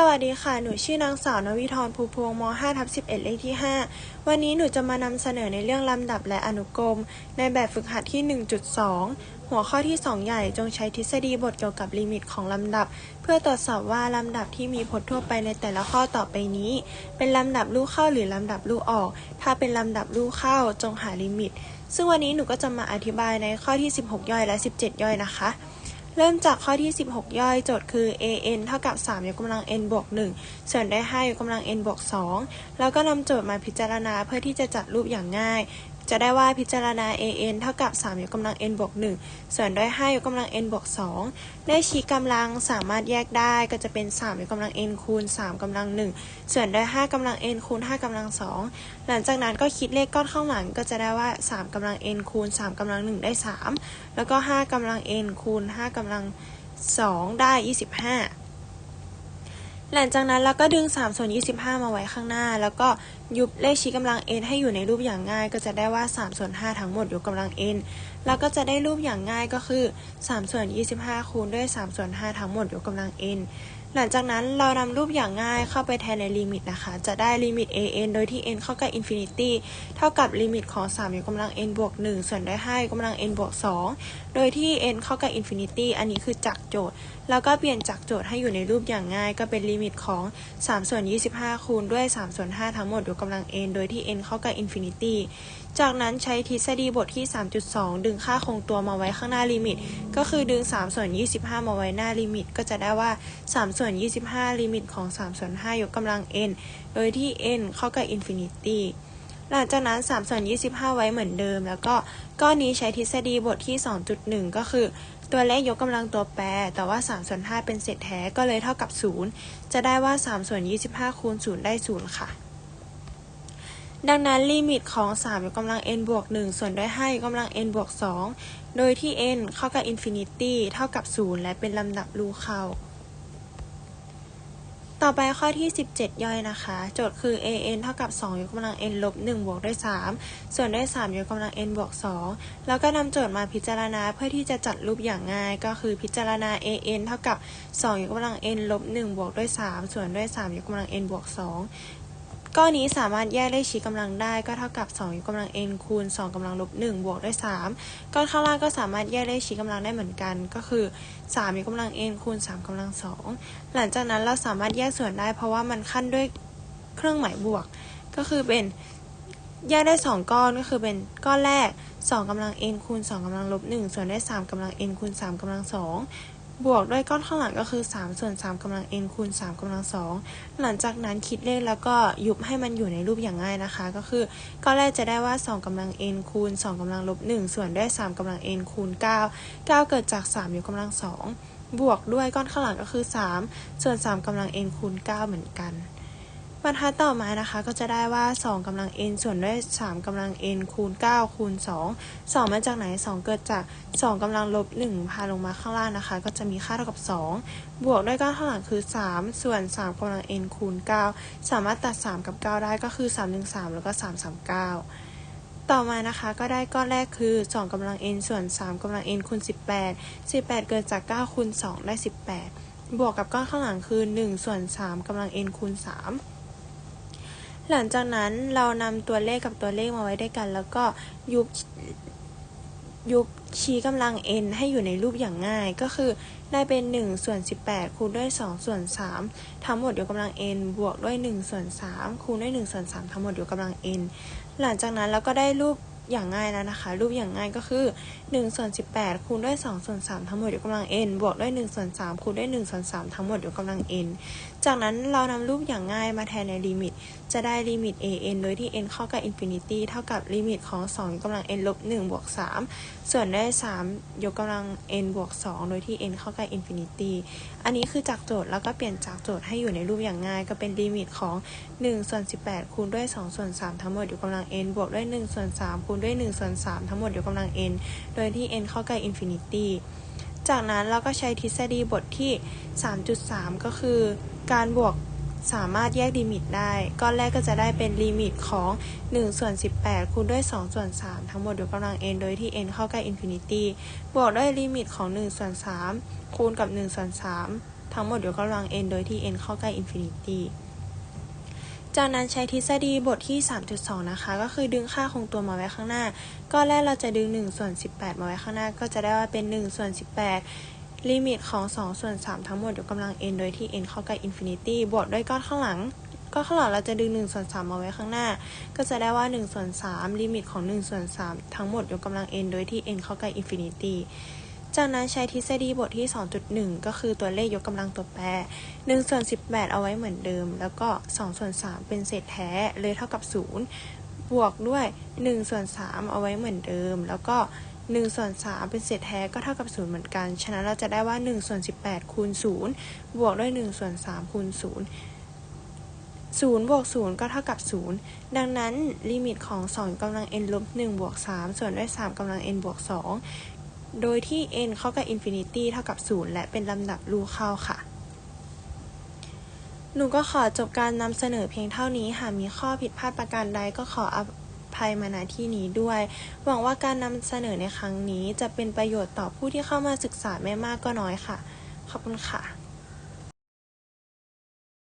สวัสดีค่ะ หนูชื่อนางสาวนวิธรภูพวงม 5 ทับ11 เลขที่ 5 วันนี้หนูจะมานำเสนอในเรื่องลำดับและอนุกรม ในแบบฝึกหัดที่ 1.2 หัวข้อที่ 2 ใหญ่จงใช้ทฤษฎีบทเกี่ยวกับลิมิตของลำดับ เพื่อตรวจสอบว่าลำดับที่มีพจน์ทั่วไปในแต่ละข้อต่อไปนี้ เป็นลำดับลูกเข้าหรือลำดับลูกออก ถ้าเป็นลำดับลูกเข้าจงหาลิมิต ซึ่งวันนี้หนูก็จะมาอธิบายในข้อที่ 16 ย่อยและ 17 ย่อยนะคะ เริ่มจากข้อที่ 16 ย่อยโจทย์คือ an เท่ากับ 3 ยกกำลัง n บวก 1 ส่วนได้ 5 ยกกำลัง n บวก 2 แล้วก็นำโจทย์มาพิจารณาเพื่อที่จะจัดรูปอย่างง่าย จะได้ว่าพิจารณา an เท่ากับ 3 ยกกำลัง n บวก 1 ส่วนด้วย 5 ยกกำลัง n บวก 2 ได้ชี้กำลังสามารถแยกได้ก็จะเป็น 3 ยกกำลัง n คูณ 3กำลัง 1 ส่วนด้วย 5กำลัง n คูณ 5กำลัง 2 หลังจากนั้นก็คิดเลขก้อนข้างหลังก็จะได้ว่า 3กำลัง n คูณ 3กำลัง 1 ได้ 3 แล้วก็ 5กำลัง n คูณ 5กำลัง 2 ได้ 25 หลังจากนั้นเราก็ดึง3ส่วน25 มาไว้ข้างหน้า แล้วก็ยุบเลขชี้กำลัง n ให้อยู่ในรูปอย่างง่าย ก็จะได้ว่า3ส่วน5ทั้งหมดยกกำลัง n แล้วก็จะได้รูปอย่างง่ายก็คือ 3 ส่วน 25 คูณด้วย 3 ส่วน 5 ทั้งหมดยกกำลัง n หลังจากนั้นเรานำรูปอย่างง่ายเข้าไปแทนในลิมิตนะคะ จะได้ลิมิต an โดยที่ n เข้าใกล้ infinity เท่ากับลิมิตของ3ยกกำลัง n บวก1ส่วนด้วย5ยกกำลัง n บวก2โดยที่ n เข้าใกล้ infinity อันนี้คือจากโจทย์ แล้วก็เปลี่ยนจากโจทย์ให้อยู่ในรูปอย่างง่าย ก็เป็นลิมิตของ3ส่วน25 คูณด้วย3ส่วน5ทั้งหมดยกกำลัง n โดยที่ n เข้าใกล้ infinity จากนั้นใช้ทฤษฎีบทที่ 3.2 ดึงค่าคงตัวมาไว้ข้างหน้าลิมิต ก็คือดึง 3 ส่วน 25 มาไว้หน้าลิมิต ก็จะได้ว่า 3 ส่วน 25 ลิมิตของ 3 ส่วน 5 ยกกำลัง n โดยที่ n เข้าใกล้ infinity หลังจากนั้น 3 ส่วน 25 ไว้เหมือนเดิม แล้วก็ก้อนนี้ใช้ทฤษฎีบทที่ 2.1 ก็คือ ตัวเลขยกกำลังตัวแปร แต่ว่า 3 ส่วน 5 เป็นเศษแท้ก็เลยเท่ากับ 0 จะได้ว่า 3 ส่วน 25 คูณ 0 ได้ 0 ค่ะ ดังนั้นลิมิตของ 3 ยกกำลัง n บวก 1 ส่วนด้วย5ยกกำลัง n บวก 2 โดยที่ n เข้ากับ infinity เท่ากับ 0 และเป็นลำดับรูเข้า ต่อไปข้อที่ 17 ย่อยนะคะ โจทย์คือ an เท่ากับ 2 ยกกำลัง n ลบ 1 บวกด้วย 3 ส่วนด้วย 3 ยกกำลัง n บวก 2 แล้วก็นำโจทย์มาพิจารณาเพื่อที่จะจัดรูปอย่างง่าย ก็คือพิจารณา an เท่ากับ 2 ยกกำลัง n ลบ 1 บวกด้วย 3 ส่วนด้วย 3 ยกกำลัง n บวก 2 ก้อนนี้สามารถแยกเลขชี้กำลังได้ก็เท่ากับ 2 ยกกำลัง n คูณ 2กำลังลบ1บวกด้วย 3 ก้อนข้างล่างก็สามารถแยกเลขชี้กำลังได้เหมือนกัน ก็คือ 3 ยกกำลัง n คูณ 3กำลัง 2 หลังจากนั้นเราสามารถแยกส่วนได้ เพราะว่ามันขั้นด้วยเครื่องหมายบวก ก็คือเป็นแยกได้ 2 ก้อนก็คือเป็นก้อนแรก2กำลัง n คูณ2กำลังลบ1ส่วนได้3กำลัง n คูณ3กำลัง2 บวกด้วยก้อนข้างหลังก็คือ 3 ส่วน 3กำลัง n คูณ 3กำลัง 2 หลังจากนั้นคิดเลขแล้วก็ยุบให้มันอยู่ในรูปอย่างง่ายนะคะ ก็คือก้อนแรกจะได้ว่า 2กำลัง n คูณ 2กำลังลบ 1 ส่วนด้วย 3กำลัง n คูณ 9 9 เกิดจาก 3 ยกกำลัง 2 บวกด้วยก้อนข้างหลังก็คือ 3 ส่วน 3กำลัง n คูณ 9 เหมือนกัน บรรทัดต่อมานะคะก็จะได้ว่า 2กำลัง n ส่วนด้วย 3กำลัง n คูณ 9 คูณ 2 2 มาจากไหน 2 เกิดจาก 2กำลังลบ 1 พาลงมาข้างล่างนะคะ ก็จะมีค่าเท่ากับ 2 บวกด้วยก้อนข้างหลังคือ 3 ส่วน 3กำลัง n คูณ 9 สามารถตัด 3 กับ 9 ได้ก็คือ 3 1 3 แล้วก็ 3 3 9ต่อมานะคะก็ได้ก้อนแรกคือ 2กำลัง n ส่วน 3กำลัง n คูณ 18 18 เกิดจาก 9 คูณ 2 ได้ 18 บวกกับก้อนข้างหลังคือ 1 ส่วน 3กำลัง n คูณ 3 หลังจากนั้นเรานำตัวเลขกับตัวเลขมาไว้ด้วยกัน แล้วก็ยุบยุบชี้กำลัง n ให้อยู่ในรูปอย่างง่าย ก็คือได้เป็น 1 ส่วน 18 คูณด้วย 2 ส่วน 3 ทั้งหมดยกกำลัง n บวกด้วย 1 ส่วน 3 คูณด้วย 1 ส่วน 3 ทั้งหมดยกกำลัง n หลังจากนั้นเราก็ได้รูป อย่างง่ายแล้วนะคะ รูปอย่างง่ายก็คือ1ส่วน18 คูณด้วย2ส่วน3ทั้งหมดยกกำลัง n บวกด้วย1ส่วน3คูณด้วย1ส่วน3ทั้งหมดยกกำลัง n จากนั้นเรานำรูปอย่างง่ายมาแทนในลิมิต จะได้ลิมิต an โดยที่ n เข้ากับ infinity เท่ากับลิมิตของ2ยกกำลัง n ลบ1บวก3ส่วนได้3ยกกำลัง n บวก2โดยที่ n เข้ากับ infinity อันนี้คือจากโจทย์แล้วก็เปลี่ยนจากโจทย์ให้อยู่ในรูปอย่างง่าย ก็เป็นลิมิตของ1ส่วน18 คูณด้วย2ส่วน3ทั้งหมดยกกำลัง n บวกด้วย1ส่วน3คูณด้วย1ส่วน3ทั้งหมดยกกำลัง n โดยที่ n เข้ากับ infinity จากนั้นเราก็ใช้ทฤษฎีบทที่ 3.3 ก็คือ การบวกสามารถแยกลิมิตได้ ก้อนแรกก็จะได้เป็นลิมิตของ1ส่วน18 คูณด้วย2ส่วน3ทั้งหมดยกกำลัง n โดยที่ n เข้าใกล้ infinity บวกด้วยลิมิตของ1ส่วน3คูณกับ1ส่วน3ทั้งหมดยกกำลัง n โดยที่ n เข้าใกล้ infinity จากนั้นใช้ทฤษฎีบทที่ 3.2 นะคะ ก็คือดึงค่าคงตัวมาไว้ข้างหน้า ก็แรกเราจะดึง 1 ส่วน 18 มาไว้ข้างหน้า ก็จะได้ว่าเป็น 1 ส่วน 18 ลิมิตของ 2 ส่วน 3 ทั้งหมดยกกำลัง n โดยที่ n เข้าใกล้ infinity บวกด้วยก้อนข้างหลังก้อนข้างหลังเราจะดึง1ส่วน3มาไว้ข้างหน้า ก็จะได้ว่า1ส่วน3ลิมิตของ1ส่วน3ทั้งหมดยกกำลัง n โดยที่ n เข้าใกล้ infinity จากนั้นใช้ทฤษฎีบทที่ 2.1 ก็คือตัวเลขยกกำลังตัวแปร1ส่วน18 เอาไว้เหมือนเดิม แล้วก็2ส่วน3เป็นเศษแท้เลยเท่ากับ 0 บวกด้วย1ส่วน3เอาไว้เหมือนเดิม แล้วก็1ส่วน3เป็นเศษแท้ก็เท่ากับ 0 เหมือนกัน ฉะนั้นเราจะได้ว่า1ส่วน18 คูณ 0 บวกด้วย1ส่วน3คูณ 0 0บวก0 ก็เท่ากับ 0 ดังนั้นลิมิตของ 2กำลัง n ลบ1บวก3ส่วนด้วย 3กำลัง n บวก2 โดยที่ n เข้ากับ infinity เท่ากับ 0 และเป็นลำดับรูเข้าค่ะ หนูก็ขอจบการนำเสนอเพียงเท่านี้หากมีข้อผิดพลาดประการใดก็ขออภัยมาณที่นี้ด้วย หวังว่าการนำเสนอในครั้งนี้จะเป็นประโยชน์ต่อผู้ที่เข้ามาศึกษาไม่มากก็น้อยค่ะ ขอบคุณค่ะ